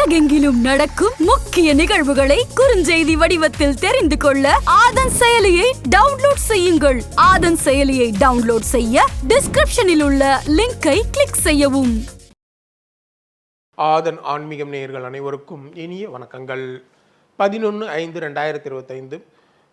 உலகெங்கிலும் நடக்கும் முக்கிய நிகழ்வுகளை குறுஞ்செய்தி வடிவத்தில் தெரிந்து கொள்ள ஆதன் செயலியை டவுன்லோட் செய்யுங்கள். ஆதன் செயலியை டவுன்லோட் செய்ய டிஸ்கிரிப்ஷனில் உள்ள லிங்கை கிளிக் செய்யவும். ஆதன் ஆன்மீகம் நேயர்கள் அனைவருக்கும் இனிய வணக்கங்கள். பதினொன்று ஐந்து ரெண்டாயிரத்தி இருபத்தைந்து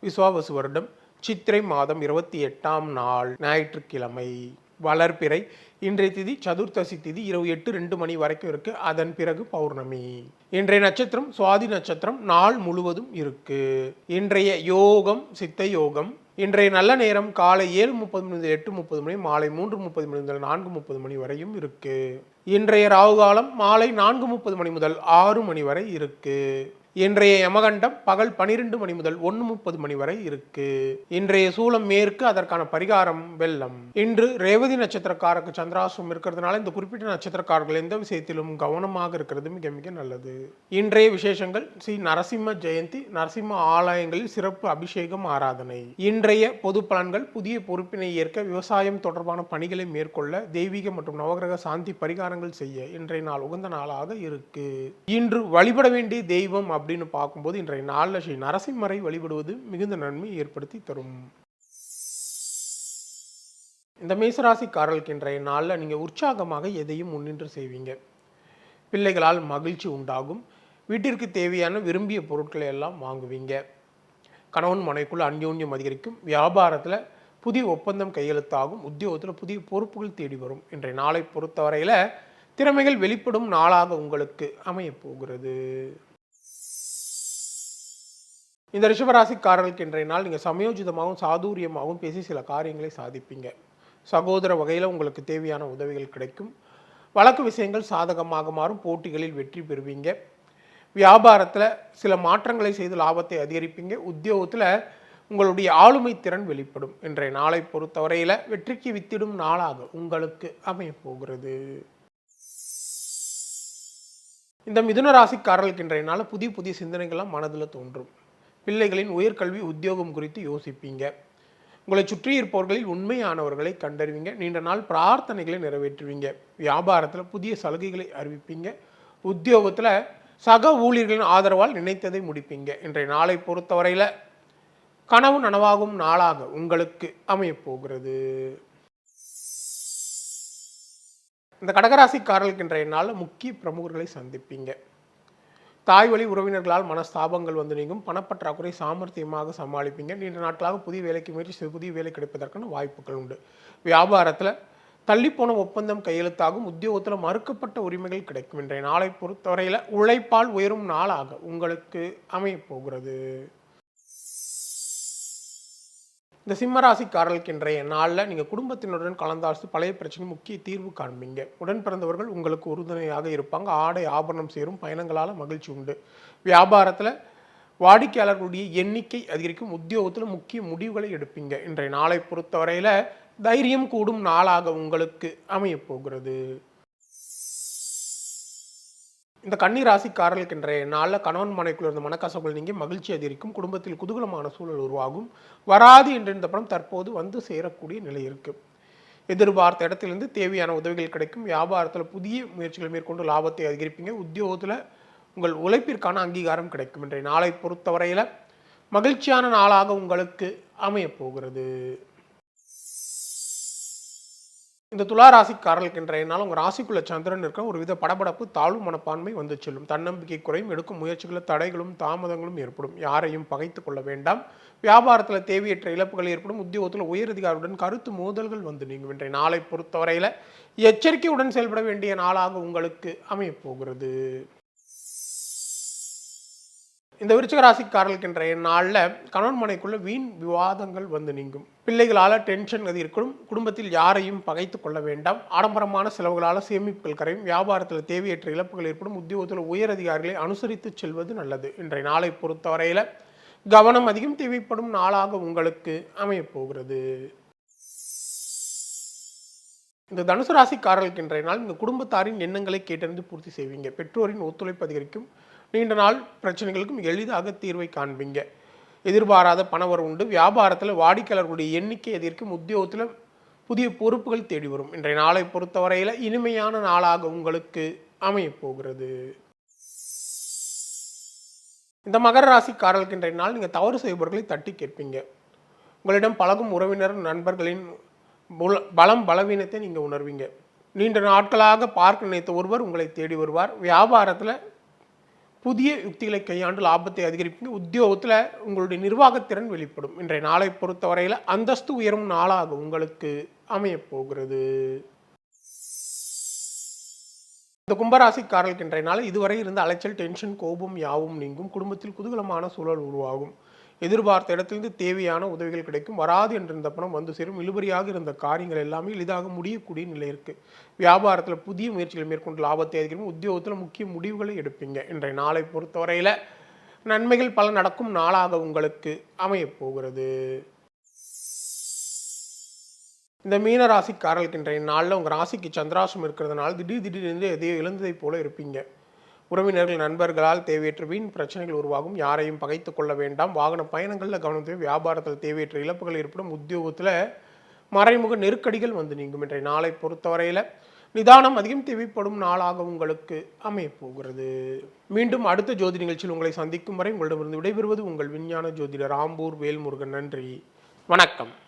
விசுவாவசு வருடம் சித்திரை மாதம் இருபத்தி எட்டாம் நாள் ஞாயிற்றுக்கிழமை. வளர்பிறை இன்றைய திதி சதுர்த்தசி திதி இரவு எட்டு ரெண்டு மணி வரைக்கும் இருக்கு. அதன் பிறகு பௌர்ணமி. இன்றைய நட்சத்திரம் சுவாதி நட்சத்திரம் நாள் முழுவதும் இருக்கு. இன்றைய யோகம் சித்த யோகம். இன்றைய நல்ல நேரம் காலை ஏழு முப்பது மணி முதல் எட்டு முப்பது மணி மாலை மூன்று முப்பது மணி முதல் நான்கு முப்பது மணி வரையும் இருக்கு. இன்றைய ராகு காலம் மாலை நான்கு முப்பது மணி முதல் ஆறு மணி வரை இருக்கு. இன்றைய யமகண்டம் பகல் பனிரெண்டு மணி முதல் ஒன்று முப்பது மணி வரை இருக்கு. இன்றைய சூலம் மேற்கு அதற்கான பரிகாரம் வெள்ளம். இன்று ரேவதி நட்சத்திரக்காரருக்கு சந்திராசிரம் இருக்கிறதுனால இந்த குறிப்பிட்ட நட்சத்திரக்காரர்கள் எந்த விஷயத்திலும் கவனமாக இருக்கிறது மிக மிக நல்லது. இன்றைய விசேஷங்கள் ஸ்ரீ நரசிம்ம ஜெயந்தி நரசிம்ம ஆலயங்களில் சிறப்பு அபிஷேகம் ஆராதனை. இன்றைய பொது பலன்கள் புதிய பொறுப்பினை ஏற்க விவசாயம் தொடர்பான பணிகளை மேற்கொள்ள தெய்வீக மற்றும் நவகிரக சாந்தி பரிகாரங்கள் செய்ய இன்றைய நாள் உகந்த நாளாக இருக்கு. இன்று வழிபட வேண்டிய தெய்வம் அப்படின்னு பார்க்கும்போது இன்றைய நாளில் ஸ்ரீ நரசிம்மரை வழிபடுவது மிகுந்த நன்மை ஏற்படுத்தி தரும். இந்த மேசராசிக்காரர்களுக்கு இன்றைய நாளில் நீங்கள் உற்சாகமாக எதையும் முன்னின்று செய்வீங்க. பிள்ளைகளால் மகிழ்ச்சி உண்டாகும். வீட்டிற்கு தேவையான விரும்பிய பொருட்களை எல்லாம் வாங்குவீங்க. கணவன் மனைக்குள்ள அந்யோன்யம் அதிகரிக்கும். வியாபாரத்தில் புதிய ஒப்பந்தம் கையெழுத்தாகும். உத்தியோகத்தில் புதிய பொறுப்புகள் தேடி வரும். இன்றைய நாளை பொறுத்தவரையில் திறமைகள் வெளிப்படும் நாளாக உங்களுக்கு அமையப் போகிறது. இந்த ரிஷபராசிக்காரர்களுக்கு இன்றைய நாள் நீங்கள் சமயோஜிதமாகவும் சாதுரியமாகவும் பேசி சில காரியங்களை சாதிப்பீங்க. சகோதர வகையில் உங்களுக்கு தேவையான உதவிகள் கிடைக்கும். வழக்கு விஷயங்கள் சாதகமாக மாறும். போட்டிகளில் வெற்றி பெறுவீங்க. வியாபாரத்தில் சில மாற்றங்களை செய்து லாபத்தை அதிகரிப்பீங்க. உத்தியோகத்தில் உங்களுடைய ஆளுமை திறன் வெளிப்படும். இன்றைய நாளை பொறுத்தவரையில் வெற்றிக்கு வித்திடும் நாளாக உங்களுக்கு அமையப் போகிறது. இந்த மிதுன ராசிக்காரர்களுக்கு இன்றைய நாள் புதிய புதிய சிந்தனைகள்லாம் மனதில் தோன்றும். பிள்ளைகளின் உயர்கல்வி உத்தியோகம் குறித்து யோசிப்பீங்க. உங்களை சுற்றி இருப்பவர்களில் உண்மையானவர்களை கண்டறிவீங்க. நீண்ட நாள் பிரார்த்தனைகளை நிறைவேற்றுவீங்க. வியாபாரத்தில் புதிய சலுகைகளை அறிவிப்பீங்க. உத்தியோகத்தில் சக ஊழியர்களின் ஆதரவால் நினைத்ததை முடிப்பீங்க. இன்றைய நாளை பொறுத்தவரையில் கனவு நனவாகும் நாளாக உங்களுக்கு அமையப்போகிறது. இந்த கடகராசிக்காரர்களுக்கு இன்றைய நாளில் முக்கிய பிரமுகர்களை சந்திப்பீங்க. தாய் வழி உறவினர்களால் மனஸ்தாபங்கள் வந்து நீங்கும். பணப்பற்றாக்குறை சாமர்த்தியமாக சமாளிப்பீங்க. நீண்ட நாட்களாக புதிய வேலைக்கு முயற்சி புதிய வேலை கிடைப்பதற்கான வாய்ப்புகள் உண்டு. வியாபாரத்தில் தள்ளிப்போன ஒப்பந்தம் கையெழுத்தாகும். உத்தியோகத்தில் மறுக்கப்பட்ட உரிமைகள் கிடைக்கும் இன்றைய நாளை பொறுத்தவரையில் உழைப்பால் உயரும் நாளாக உங்களுக்கு அமையப் போகிறது. இந்த சிம்மராசிக்காரர்களுக்கு இன்றைய நாளில் நீங்கள் குடும்பத்தினருடன் கலந்தாலோசித்து பழைய பிரச்சனை முக்கிய தீர்வு காண்பீங்க. உடன் பிறந்தவர்கள் உங்களுக்கு உறுதுணையாக இருப்பாங்க. ஆடை ஆபரணம் சேரும். பயணங்களால் மகிழ்ச்சி உண்டு. வியாபாரத்தில் வாடிக்கையாளர்களுடைய எண்ணிக்கை அதிகரிக்கும். உத்தியோகத்தில் முக்கிய முடிவுகளை எடுப்பீங்க. இன்றைய நாளை பொறுத்தவரையில் தைரியம் கூடும் நாளாக உங்களுக்கு அமையப் போகிறது. இந்த கன்னி ராசிக்காரர்களுக்கு இன்றைய நாளில் கணவன் மனைக்குள் இருந்த மனக்கசப்புகள் நீங்கி மகிழ்ச்சி அதிகரிக்கும். குடும்பத்தில் குதூகலமான சூழல் உருவாகும். வராது என்ற படம் தற்போது வந்து சேரக்கூடிய நிலை இருக்கு. எதிர்பார்த்த இடத்திலிருந்து தேவையான உதவிகள் கிடைக்கும். வியாபாரத்தில் புதிய முயற்சிகளை மேற்கொண்டு லாபத்தை அதிகரிப்பீங்க. உத்தியோகத்தில் உங்கள் உழைப்பிற்கான அங்கீகாரம் கிடைக்கும் இன்றைய நாளை பொறுத்தவரையில் மகிழ்ச்சியான நாளாக உங்களுக்கு அமையப் போகிறது. இந்த துலா ராசிக்காரர்களுக்கு இன்றைய நாள் உங்கள் ராசிக்குள்ள சந்திரன் இருக்க ஒரு வித படபடப்பு தாழ்வு மனப்பான்மை வந்து செல்லும். தன்னம்பிக்கை குறையும் எடுக்கும் முயற்சிகளில் தடைகளும் தாமதங்களும் ஏற்படும். யாரையும் பகைத்து கொள்ள வேண்டாம். வியாபாரத்தில் தேவையற்ற இழப்புகள் ஏற்படும். உத்தியோகத்தில் உயரதிகாரியுடன் கருத்து மோதல்கள் வந்து நீங்கும். இன்றைய நாளை பொறுத்தவரையில் எச்சரிக்கையுடன் செயல்பட வேண்டிய நாளாக உங்களுக்கு அமையப்போகிறது. இந்த விருச்சிக ராசிக்காரர்களுக்கு இன்றைய நாளில் கணவன் மனைக்குள்ள வீண் விவாதங்கள் வந்து நீங்கும். பிள்ளைகளால் டென்ஷன் அது இருக்கணும். குடும்பத்தில் யாரையும் பகைத்து கொள்ள வேண்டாம். ஆடம்பரமான செலவுகளால் சேமிப்புகள் கரையும். வியாபாரத்தில் தேவையற்ற இழப்புகள் ஏற்படும். உத்தியோகத்தில் உயர் அதிகாரிகளை அனுசரித்து செல்வது நல்லது. இன்றைய நாளை பொறுத்தவரையில் கவனம் அதிகம் தேவைப்படும் நாளாக உங்களுக்கு அமையப்போகிறது இந்த தனுசு ராசிக்காரர்களுக்கு இன்றைய நாள் இந்த குடும்பத்தாரின் எண்ணங்களை கேட்டறிந்து பூர்த்தி செய்வீங்க. பெற்றோரின் ஒத்துழைப்பு அதிகரிக்கும். நீண்ட நாள் பிரச்சனைகளுக்கும் எளிதாக தீர்வை காண்பீங்க. எதிர்பாராத பணவர் உண்டு. வியாபாரத்தில் வாடிக்கையாளர்களுடைய எண்ணிக்கை எதிர்க்கும் உத்தியோகத்தில் புதிய பொறுப்புகள் தேடி வரும். இன்றைய நாளை பொறுத்தவரையில் இனிமையான நாளாக உங்களுக்கு அமையப்போகிறது இந்த மகர ராசிக்காரர்களுக்கு இன்றைய நாள் நீங்கள் தவறு செய்பவர்களை தட்டி கேட்பீங்க. உங்களிடம் பழகும் உறவினர் நண்பர்களின் பலம் பலவீனத்தை நீங்கள் உணர்வீங்க. நீண்ட நாட்களாக பார்க்க நினைத்த ஒருவர் உங்களை தேடி வருவார். வியாபாரத்தில் புதிய யுக்திகளை கையாண்டு லாபத்தை அதிகரிப்பீங்க. உத்தியோகத்தில் உங்களுடைய நிர்வாகத்திறன் வெளிப்படும். இன்றைய நாளை பொறுத்தவரையில் அந்தஸ்து உயரும் நாளாக உங்களுக்கு அமையப்போகிறது இந்த கும்பராசிக்காரர்களுக்கு இன்றைய நாள் இதுவரை இருந்த அலைச்சல் டென்ஷன் கோபம் யாவும் நீங்கும். குடும்பத்தில் குதூகலமான சூழல் உருவாகும். எதிர்பார்த்த இடத்திலிருந்து தேவையான உதவிகள் கிடைக்கும். வராது என்றிருந்த பணம் வந்து சேரும். இழுபறியாக இருந்த காரியங்கள் எல்லாமே எளிதாக முடியக்கூடிய நிலை இருக்குது வியாபாரத்தில் புதிய முயற்சிகளை மேற்கொண்டு லாபத்தை அதிகரிக்கும். உத்தியோகத்தில் முக்கிய முடிவுகளை எடுப்பீங்க. இன்றைய நாளை பொறுத்தவரையில் நன்மைகள் பல நடக்கும் நாளாக உங்களுக்கு அமையப்போகிறது இந்த மீன ராசிக்காரர்களுக்கு இன்றைய நாளில் உங்கள் ராசிக்கு சந்திராசம் இருக்கிறதுனால திடீர் திடீரென்று எதையோ இழந்ததைப் போல இருப்பீங்க. உறவினர்கள் நண்பர்களால் தேவையற்ற வீண் பிரச்சனைகள் உருவாகும். யாரையும் பகைத்து கொள்ள வேண்டாம். வாகன பயணங்களில் கவனம் தேவை. வியாபாரத்தில் தேவையற்ற இழப்புகள் ஏற்படும். உத்தியோகத்தில் மறைமுக நெருக்கடிகள் வந்து நீங்கும். இன்றைய நாளை பொறுத்தவரையில் நிதானம் அதிகம் தேவைப்படும் நாளாக உங்களுக்கு அமையப்போகிறது. மீண்டும் அடுத்த ஜோதி நிகழ்ச்சியில் உங்களை சந்திக்கும் வரை உங்களிடமிருந்து விடைபெறுவது உங்கள் விஞ்ஞான ஜோதிடர் ஆம்பூர் வேல்முருகன். நன்றி. வணக்கம்.